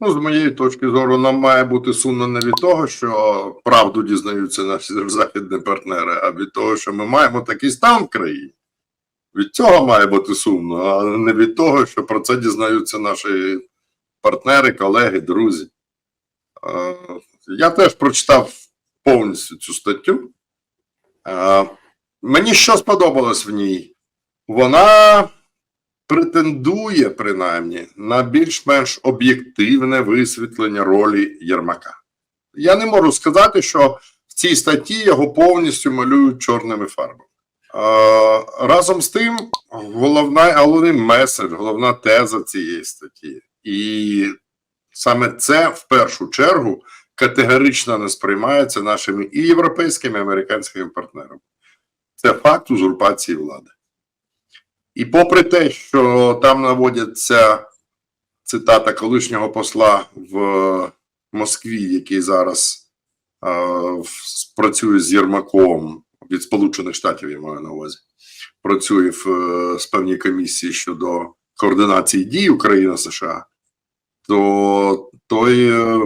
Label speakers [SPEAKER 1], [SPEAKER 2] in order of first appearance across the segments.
[SPEAKER 1] Ну, з моєї точки зору, нам має бути сумно не від того, що правду дізнаються наші західні партнери, а від того, що ми маємо такий стан в країні. Від цього має бути сумно, а не від того, що про це дізнаються наші партнери, колеги, друзі. Я теж прочитав повністю цю статтю. Мені що сподобалось в ній? Вона претендує, принаймні, на більш-менш об'єктивне висвітлення ролі Єрмака. Я не можу сказати, що в цій статті його повністю малюють чорними фарбами. Разом з тим, головна, головний меседж, головна теза цієї статті. І саме це в першу чергу категорично не сприймається нашими і європейськими, і американськими партнерами. Це факт узурпації влади. І попри те, що там наводяться цитата колишнього посла в Москві, який зараз е, працює з Єрмаком від Сполучених Штатів, я маю на увазі, працює в е, з певній комісії щодо координації дій України США, то той е,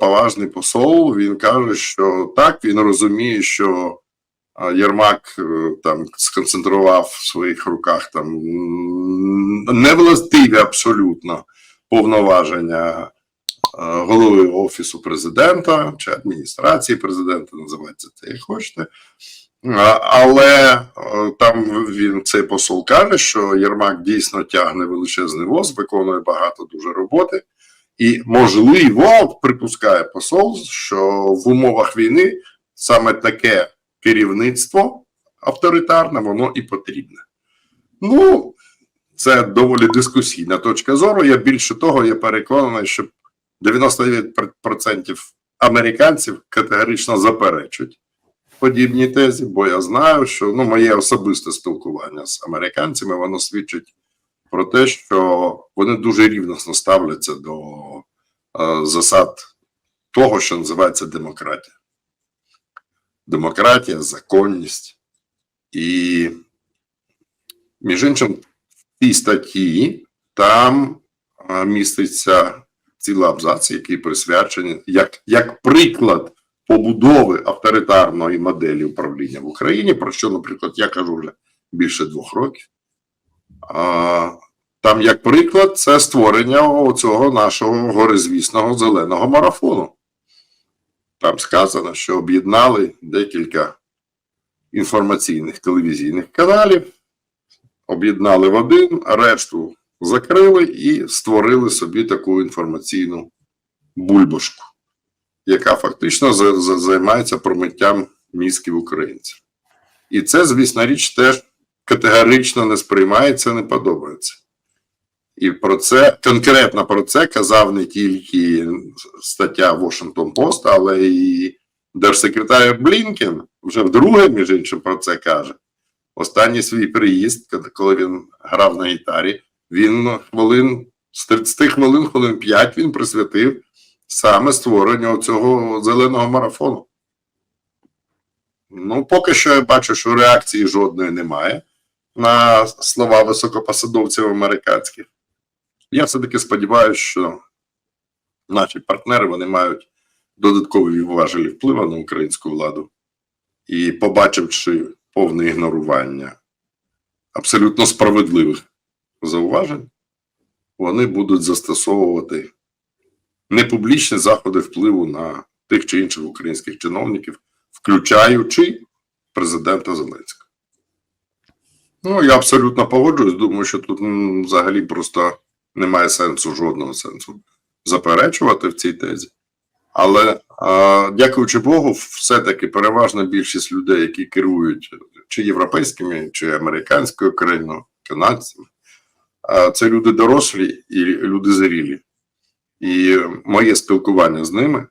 [SPEAKER 1] поважний посол він каже, що так, він розуміє, що Єрмак е, там сконцентрував в своїх руках там невластиві абсолютно повноваження е, голови офісу президента чи адміністрації президента, називайте це як хочете. Але е, там він цей посол каже, що Єрмак дійсно тягне величезний воз, виконує багато дуже роботи. І можливо, припускає посол, що в умовах війни саме таке керівництво авторитарне, воно і потрібне. Ну, це доволі дискусійна точка зору. Я більше того, я переконаний, що 99% американців категорично заперечують подібні тезі, бо я знаю, що ну, моє особисте спілкування з американцями воно свідчить про те, що вони дуже рівносно ставляться до е, засад того, що називається демократія демократія, законність. І, між іншим, в цій статті там міститься цілий абзац, який присвячений як, як приклад побудови авторитарної моделі управління в Україні, про що, наприклад, я кажу вже більше двох років. А, там, як приклад, це створення цього нашого горизвісного зеленого марафону. Там сказано, що об'єднали декілька інформаційних телевізійних каналів, об'єднали в один, решту закрили і створили собі таку інформаційну бульбашку, яка фактично за- за- займається промиттям мізків українців. І це, звісно, річ теж категорично не сприймається, не подобається. І про це конкретно про це казав не тільки стаття Washington Post, але і держсекретар Блінкен вже вдруге, між іншим, про це каже. Останній свій приїзд, коли- він грав на гітарі, він хвилин з 30 хвилин, хвилин 5 він присвятив саме створенню цього зеленого марафону. Ну, поки що я бачу, що реакції жодної немає на слова високопосадовців американських. Я все-таки сподіваюся, що наші партнери вони мають додаткові важелі впливу на українську владу. І побачивши повне ігнорування абсолютно справедливих зауважень, вони будуть застосовувати непублічні заходи впливу на тих чи інших українських чиновників, включаючи президента Зеленського. Ну, я абсолютно погоджуюсь. Думаю, що тут взагалі просто немає сенсу, жодного сенсу заперечувати в цій тезі. Але а, дякуючи Богу, все-таки переважна більшість людей, які керують чи європейськими, чи американською країною, канадцями, а, це люди дорослі і люди зрілі. І моє спілкування з ними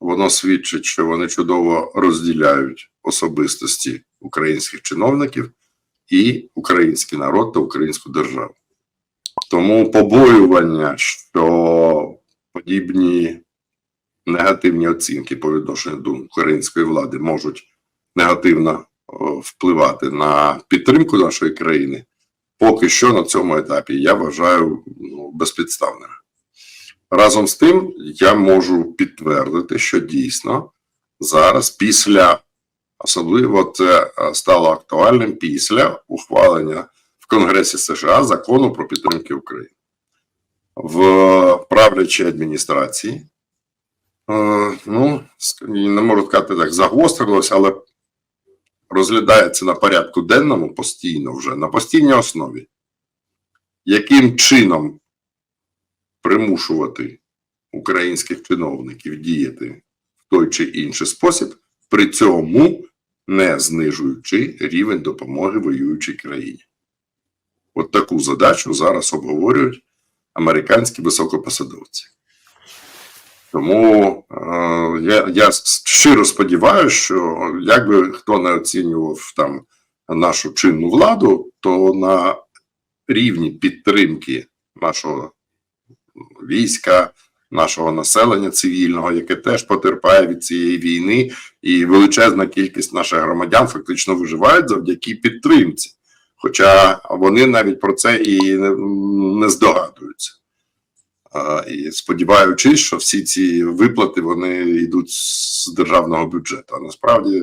[SPEAKER 1] воно свідчить, що вони чудово розділяють особистості українських чиновників і український народ та українську державу. Тому побоювання, що подібні негативні оцінки по відношенню до української влади можуть негативно впливати на підтримку нашої країни, поки що на цьому етапі я вважаю ну, безпідставним. Разом з тим, я можу підтвердити, що дійсно зараз, після особливо це е, стало актуальним після ухвалення в Конгресі США закону про підтримки України в правлячій адміністрації. Е, ну, не можу сказати так, загострилось, але розглядається на порядку денному постійно вже, на постійній основі, яким чином примушувати українських чиновників діяти в той чи інший спосіб, при цьому не знижуючи рівень допомоги воюючій країні. От таку задачу зараз обговорюють американські високопосадовці. Тому е, я, я щиро сподіваюся, що як би хто не оцінював там нашу чинну владу, то на рівні підтримки нашого війська, нашого населення цивільного, яке теж потерпає від цієї війни, і величезна кількість наших громадян фактично виживають завдяки підтримці. Хоча вони навіть про це і не, здогадуються. І сподіваючись, що всі ці виплати вони йдуть з державного бюджету. А насправді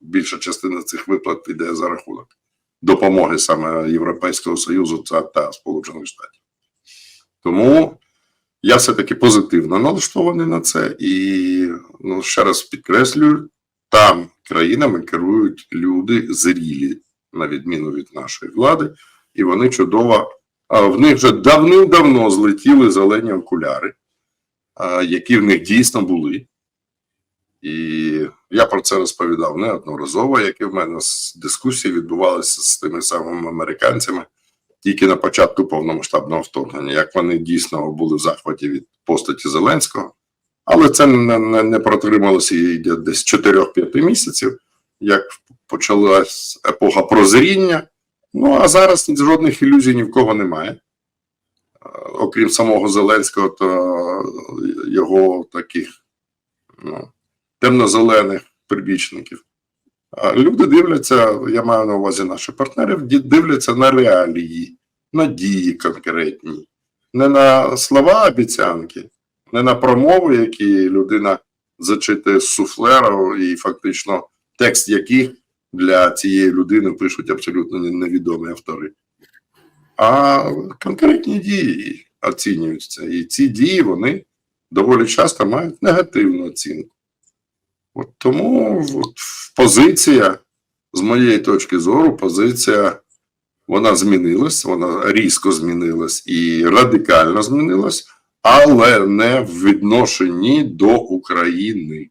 [SPEAKER 1] більша частина цих виплат йде за рахунок допомоги саме Європейського Союзу та, та Сполучених Штатів. Тому я все-таки позитивно налаштований на це і ну, ще раз підкреслюю, там країнами керують люди зрілі, на відміну від нашої влади, і вони чудово. В них вже давним-давно злетіли зелені окуляри, які в них дійсно були. І я про це розповідав неодноразово, які в мене дискусії відбувалися з тими самими американцями тільки на початку повномасштабного вторгнення, як вони дійсно були в захваті від постаті Зеленського. Але це не, не, не протрималося йде десь 4-5 місяців, як почалась епоха прозріння. Ну а зараз жодних ілюзій ні в кого немає. Е, Окрім самого Зеленського та його таких ну, темно-зелених прибічників. Люди дивляться, я маю на увазі наших партнерів, дивляться на реалії, на дії конкретні, не на слова обіцянки, не на промови, які людина зачитує з суфлера, і фактично текст яких для цієї людини пишуть абсолютно невідомі автори. А конкретні дії оцінюються. І ці дії вони доволі часто мають негативну оцінку. От тому от, позиція, з моєї точки зору, позиція вона змінилась, вона різко змінилась і радикально змінилась, але не в відношенні до України.